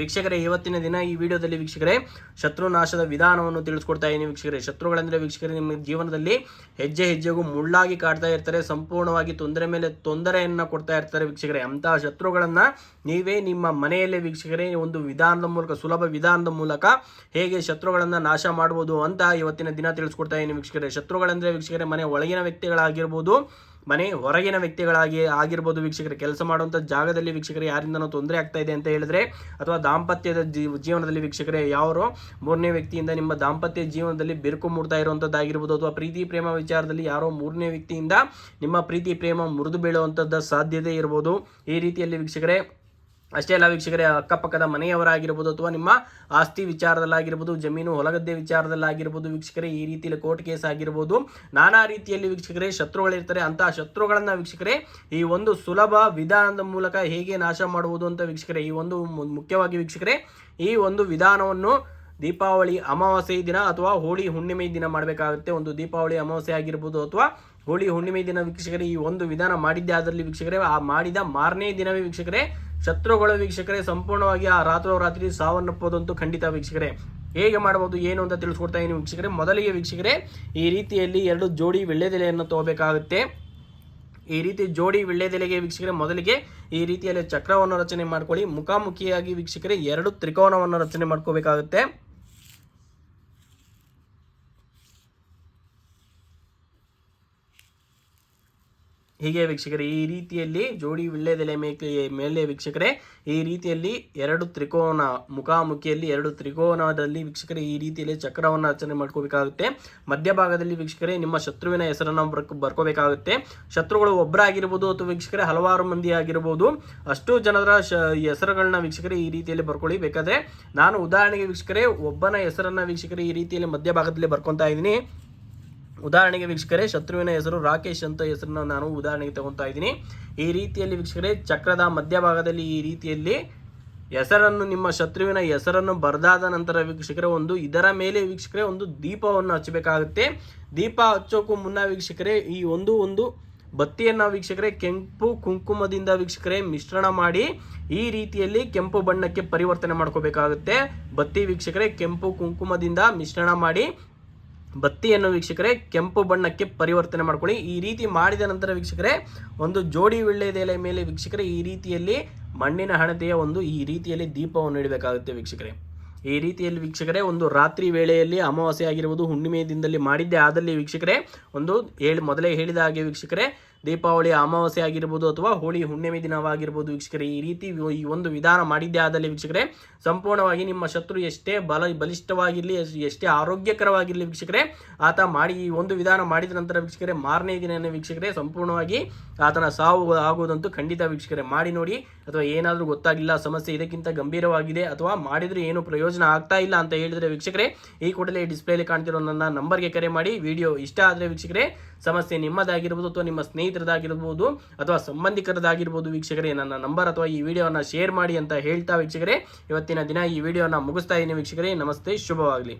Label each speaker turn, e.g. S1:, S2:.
S1: ವೀಕ್ಷಕರೇ, ಇವತ್ತಿನ ದಿನ ಈ ವಿಡಿಯೋದಲ್ಲಿ ವೀಕ್ಷಕರೇ ಶತ್ರುನಾಶದ ವಿಧಾನವನ್ನು ತಿಳಿಸ್ಕೊಡ್ತಾ ಇದ್ದೀನಿ ವೀಕ್ಷಕರೇ. ಶತ್ರುಗಳಂದ್ರೆ ವೀಕ್ಷಕರೇ, ನಿಮ್ಮ ಜೀವನದಲ್ಲಿ ಹೆಜ್ಜೆ ಹೆಜ್ಜೆಗೂ ಮುಳ್ಳಾಗಿ ಕಾಡ್ತಾ ಇರ್ತಾರೆ, ಸಂಪೂರ್ಣವಾಗಿ ತೊಂದರೆ ಮೇಲೆ ತೊಂದರೆಯನ್ನ ಕೊಡ್ತಾ ಇರ್ತಾರೆ ವೀಕ್ಷಕರೇ. ಅಂತಹ ಶತ್ರುಗಳನ್ನ ನೀವೇ ನಿಮ್ಮ ಮನೆಯಲ್ಲೇ ವೀಕ್ಷಕರೇ, ಒಂದು ವಿಧಾನದ ಮೂಲಕ, ಸುಲಭ ವಿಧಾನದ ಮೂಲಕ ಹೇಗೆ ಶತ್ರುಗಳನ್ನ ನಾಶ ಮಾಡ್ಬೋದು ಅಂತ ಇವತ್ತಿನ ದಿನ ತಿಳಿಸ್ಕೊಡ್ತಾ ಇದ್ದೀನಿ ವೀಕ್ಷಕರೇ. ಶತ್ರುಗಳಂದ್ರೆ ವೀಕ್ಷಕರೇ, ಮನೆ ಒಳಗಿನ ವ್ಯಕ್ತಿಗಳಾಗಿರ್ಬೋದು ಮನೆ ಹೊರಗಿನ ವ್ಯಕ್ತಿಗಳಾಗಿ ಆಗಿರ್ಬೋದು ವೀಕ್ಷಕರು, ಕೆಲಸ ಮಾಡುವಂಥ ಜಾಗದಲ್ಲಿ ವೀಕ್ಷಕರು ಯಾರಿಂದನೋ ತೊಂದರೆ ಆಗ್ತಾ ಇದೆ ಅಂತ ಹೇಳಿದ್ರೆ ಅಥವಾ ದಾಂಪತ್ಯದ ಜೀವ ಜೀವನದಲ್ಲಿ ವೀಕ್ಷಕರೇ ಯಾರೋ ಮೂರನೇ ವ್ಯಕ್ತಿಯಿಂದ ನಿಮ್ಮ ದಾಂಪತ್ಯ ಜೀವನದಲ್ಲಿ ಬಿರುಕು ಮೂಡ್ತಾ ಇರುವಂಥದ್ದಾಗಿರ್ಬೋದು ಅಥವಾ ಪ್ರೀತಿ ಪ್ರೇಮ ವಿಚಾರದಲ್ಲಿ ಯಾರೋ ಮೂರನೇ ವ್ಯಕ್ತಿಯಿಂದ ನಿಮ್ಮ ಪ್ರೀತಿ ಪ್ರೇಮ ಮುರಿದು ಬೀಳುವಂಥದ್ದು ಸಾಧ್ಯತೆ ಇರ್ಬೋದು. ಈ ರೀತಿಯಲ್ಲಿ ವೀಕ್ಷಕರೇ ಅಷ್ಟೇ ಅಲ್ಲ ವೀಕ್ಷಕರೇ, ಅಕ್ಕಪಕ್ಕದ ಮನೆಯವರಾಗಿರ್ಬೋದು ಅಥವಾ ನಿಮ್ಮ ಆಸ್ತಿ ವಿಚಾರದಲ್ಲಾಗಿರ್ಬೋದು, ಜಮೀನು ಹೊಲಗದ್ದೆ ವಿಚಾರದಲ್ಲಾಗಿರ್ಬೋದು ವೀಕ್ಷಕರೇ, ಈ ರೀತಿಯಲ್ಲಿ ಕೋರ್ಟ್ ಕೇಸ್ ಆಗಿರ್ಬೋದು, ನಾನಾ ರೀತಿಯಲ್ಲಿ ವೀಕ್ಷಕರೇ ಶತ್ರುಗಳಿರ್ತಾರೆ ಅಂತಹ ಶತ್ರುಗಳನ್ನು ವೀಕ್ಷಕರೇ, ಈ ಒಂದು ಸುಲಭ ವಿಧಾನದ ಮೂಲಕ ಹೇಗೆ ನಾಶ ಮಾಡುವುದು ಅಂತ ವೀಕ್ಷಕರೇ, ಈ ಒಂದು ಮುಖ್ಯವಾಗಿ ವೀಕ್ಷಕರೇ, ಈ ಒಂದು ವಿಧಾನವನ್ನು ದೀಪಾವಳಿ ಅಮಾವಾಸ್ಯೆ ದಿನ ಅಥವಾ ಹೋಳಿ ಹುಣ್ಣಿಮೆ ದಿನ ಮಾಡಬೇಕಾಗುತ್ತೆ. ಒಂದು ದೀಪಾವಳಿ ಅಮಾವಾಸ್ಯೆ ಆಗಿರ್ಬೋದು ಅಥವಾ ಹೋಳಿ ಹುಣ್ಣಿಮೆ ದಿನ ವೀಕ್ಷಕರೇ, ಈ ಒಂದು ವಿಧಾನ ಮಾಡಿದ್ದೆ ಅದರಲ್ಲಿ ವೀಕ್ಷಕರೇ, ಆ ಮಾಡಿದ ಮಾರನೇ ದಿನವೇ ವೀಕ್ಷಕರೇ ಶತ್ರುಗಳ ವೀಕ್ಷಕರೇ, ಸಂಪೂರ್ಣವಾಗಿ ಆ ರಾತ್ರೋರಾತ್ರಿ ಸಾವನ್ನಪ್ಪೋದಂತೂ ಖಂಡಿತ ವೀಕ್ಷಕರೇ. ಹೇಗೆ ಮಾಡಬಹುದು, ಏನು ಅಂತ ತಿಳಿಸ್ಕೊಡ್ತಾ ಇದ್ದೀನಿ ವೀಕ್ಷಕರೇ. ಮೊದಲಿಗೆ ವೀಕ್ಷಕರೇ, ಈ ರೀತಿಯಲ್ಲಿ ಎರಡು ಜೋಡಿ ವಿಳ್ಳೆದೆಲೆಯನ್ನು ತಗೋಬೇಕಾಗುತ್ತೆ. ಈ ರೀತಿ ಜೋಡಿ ವಿಳ್ಳೆದೆಲೆಗೆ ವೀಕ್ಷಕರೇ, ಮೊದಲಿಗೆ ಈ ರೀತಿಯಲ್ಲಿ ಚಕ್ರವನ್ನು ರಚನೆ ಮಾಡ್ಕೊಳ್ಳಿ. ಮುಖಾಮುಖಿಯಾಗಿ ವೀಕ್ಷಕರೇ, ಎರಡು ತ್ರಿಕೋನವನ್ನು ರಚನೆ ಮಾಡ್ಕೋಬೇಕಾಗುತ್ತೆ. ಹೀಗೆ ವೀಕ್ಷಕರೇ, ಈ ರೀತಿಯಲ್ಲಿ ಜೋಡಿ ವಿಳ್ಳೆದೆಲೆ ಮೇಕೆ ಮೇಲೆ ವೀಕ್ಷಕರೇ, ಈ ರೀತಿಯಲ್ಲಿ ಎರಡು ತ್ರಿಕೋನ ಮುಖಾಮುಖಿಯಲ್ಲಿ ಎರಡು ತ್ರಿಕೋನದಲ್ಲಿ ವೀಕ್ಷಕರೇ, ಈ ರೀತಿಯಲ್ಲಿ ಚಕ್ರವನ್ನು ರಚನೆ ಮಾಡ್ಕೋಬೇಕಾಗುತ್ತೆ. ಮಧ್ಯಭಾಗದಲ್ಲಿ ವೀಕ್ಷಕರೇ, ನಿಮ್ಮ ಶತ್ರುವಿನ ಹೆಸರನ್ನು ಬರ್ಕ ಬರ್ಕೋಬೇಕಾಗುತ್ತೆ. ಶತ್ರುಗಳು ಒಬ್ಬರಾಗಿರ್ಬೋದು ಅಥವಾ ವೀಕ್ಷಕರೇ, ಹಲವಾರು ಮಂದಿ ಆಗಿರ್ಬೋದು. ಅಷ್ಟು ಜನರ ಶ ಹೆಸರುಗಳನ್ನ ವೀಕ್ಷಕರೇ, ಈ ರೀತಿಯಲ್ಲಿ ಬರ್ಕೊಳ್ಳಿ ಬೇಕಾದರೆ ನಾನು ಉದಾಹರಣೆಗೆ ವೀಕ್ಷಕರೇ, ಒಬ್ಬನ ಹೆಸರನ್ನ ವೀಕ್ಷಕರೇ, ಈ ರೀತಿಯಲ್ಲಿ ಮಧ್ಯಭಾಗದಲ್ಲಿ ಬರ್ಕೊತಾ ಇದ್ದೀನಿ. ಉದಾಹರಣೆಗೆ ವೀಕ್ಷಕರೇ, ಶತ್ರುವಿನ ಹೆಸರು ರಾಕೇಶ್ ಅಂತ ಹೆಸರನ್ನ ನಾನು ಉದಾಹರಣೆಗೆ ತಗೊತಾ ಇದ್ದೀನಿ. ಈ ರೀತಿಯಲ್ಲಿ ವೀಕ್ಷಕರೇ, ಚಕ್ರದ ಮಧ್ಯಭಾಗದಲ್ಲಿ ಈ ರೀತಿಯಲ್ಲಿ ಹೆಸರನ್ನು, ನಿಮ್ಮ ಶತ್ರುವಿನ ಹೆಸರನ್ನು ಬರೆದಾದ ನಂತರ ವೀಕ್ಷಕರೇ, ಒಂದು ಇದರ ಮೇಲೆ ವೀಕ್ಷಕರೇ, ಒಂದು ದೀಪವನ್ನು ಹಚ್ಚಬೇಕಾಗುತ್ತೆ. ದೀಪ ಹಚ್ಚೋಕ್ಕೂ ಮುನ್ನ ವೀಕ್ಷಕರೇ, ಈ ಒಂದು ಒಂದು ಬತ್ತಿಯನ್ನು ವೀಕ್ಷಕರೇ, ಕೆಂಪು ಕುಂಕುಮದಿಂದ ವೀಕ್ಷಕರೇ ಮಿಶ್ರಣ ಮಾಡಿ ಈ ರೀತಿಯಲ್ಲಿ ಕೆಂಪು ಬಣ್ಣಕ್ಕೆ ಪರಿವರ್ತನೆ ಮಾಡ್ಕೋಬೇಕಾಗುತ್ತೆ. ಬತ್ತಿ ವೀಕ್ಷಕರೇ, ಕೆಂಪು ಕುಂಕುಮದಿಂದ ಮಿಶ್ರಣ ಮಾಡಿ ಬತ್ತಿಯನ್ನು ವೀಕ್ಷಕರೇ, ಕೆಂಪು ಬಣ್ಣಕ್ಕೆ ಪರಿವರ್ತನೆ ಮಾಡ್ಕೊಳ್ಳಿ. ಈ ರೀತಿ ಮಾಡಿದ ನಂತರ ವೀಕ್ಷಕರೇ, ಒಂದು ಜೋಡಿ ವಿಳ್ಳೆದೆಲೆ ಮೇಲೆ ವೀಕ್ಷಕರೇ, ಈ ರೀತಿಯಲ್ಲಿ ಮಣ್ಣಿನ ಹಣತೆಯ ಒಂದು, ಈ ರೀತಿಯಲ್ಲಿ ದೀಪವನ್ನು ಇಡಬೇಕಾಗುತ್ತೆ ವೀಕ್ಷಕರೇ. ಈ ರೀತಿಯಲ್ಲಿ ವೀಕ್ಷಕರೇ, ಒಂದು ರಾತ್ರಿ ವೇಳೆಯಲ್ಲಿ ಅಮಾವಾಸ್ಯೆ ಆಗಿರುವುದು ಹುಣ್ಣಿಮೆಯ ದಿನದಲ್ಲಿ ಮಾಡಿದ್ದೆ ಆದಲ್ಲಿ ವೀಕ್ಷಕರೇ, ಒಂದು ಹೇಳಿ ಮೊದಲೇ ಹೇಳಿದ ಹಾಗೆ ವೀಕ್ಷಕರೇ ದೀಪಾವಳಿ ಅಮಾವಾಸ್ಯೆ ಆಗಿರ್ಬೋದು ಅಥವಾ ಹೋಳಿ ಹುಣ್ಣಿಮೆ ದಿನವಾಗಿರ್ಬೋದು ವೀಕ್ಷಕರೇ, ಈ ರೀತಿ ಈ ಒಂದು ವಿಧಾನ ಮಾಡಿದ್ದೇ ಆದಲ್ಲಿ ವೀಕ್ಷಕರೇ, ಸಂಪೂರ್ಣವಾಗಿ ನಿಮ್ಮ ಶತ್ರು ಎಷ್ಟೇ ಬಲ ಬಲಿಷ್ಠವಾಗಿರಲಿ ಎಷ್ಟೇ ಆರೋಗ್ಯಕರವಾಗಿರಲಿ ವೀಕ್ಷಕರೇ, ಆತ ಮಾಡಿ ಈ ಒಂದು ವಿಧಾನ ಮಾಡಿದ ನಂತರ ವೀಕ್ಷಕರೇ, ಮಾರನೇ ದಿನ ವೀಕ್ಷಕರೇ, ಸಂಪೂರ್ಣವಾಗಿ ಆತನ ಸಾವು ಆಗುವುದಂತೂ ಖಂಡಿತ ವೀಕ್ಷಕರೇ, ಮಾಡಿ ನೋಡಿ. ಅಥವಾ ಏನಾದರೂ ಗೊತ್ತಾಗಿಲ್ಲ, ಸಮಸ್ಯೆ ಇದಕ್ಕಿಂತ ಗಂಭೀರವಾಗಿದೆ ಅಥವಾ ಮಾಡಿದರೆ ಏನು ಪ್ರಯೋಜನ ಆಗ್ತಾ ಇಲ್ಲ ಅಂತ ಹೇಳಿದ್ರೆ ವೀಕ್ಷಕರೇ, ಈ ಕೂಡಲೇ ಡಿಸ್ಪ್ಲೇಲಿ ಕಾಣ್ತಿರೋ ನನ್ನ ನಂಬರ್ಗೆ ಕರೆ ಮಾಡಿ. ವಿಡಿಯೋ ಇಷ್ಟ ಆದರೆ ವೀಕ್ಷಕರೇ, ಸಮಸ್ಯೆ ನಿಮ್ಮದಾಗಿರ್ಬೋದು ಅಥವಾ ನಿಮ್ಮ ಸ್ನೇಹಿತರದಾಗಿರ್ಬೋದು ಅಥವಾ ಸಂಬಂಧಿಕರದಾಗಿರ್ಬೋದು ವೀಕ್ಷಕರೇ, ನನ್ನ ನಂಬರ್ ಅಥವಾ ಈ ವಿಡಿಯೋನ ಶೇರ್ ಮಾಡಿ ಅಂತ ಹೇಳ್ತಾ ವೀಕ್ಷಕರೇ. ಇವತ್ತಿನ ದಿನ ಈ ವಿಡಿಯೋನ ಮುಗಿಸ್ತಾ ಇದ್ದೀನಿ ವೀಕ್ಷಕರೇ. ನಮಸ್ತೆ, ಶುಭವಾಗಲಿ.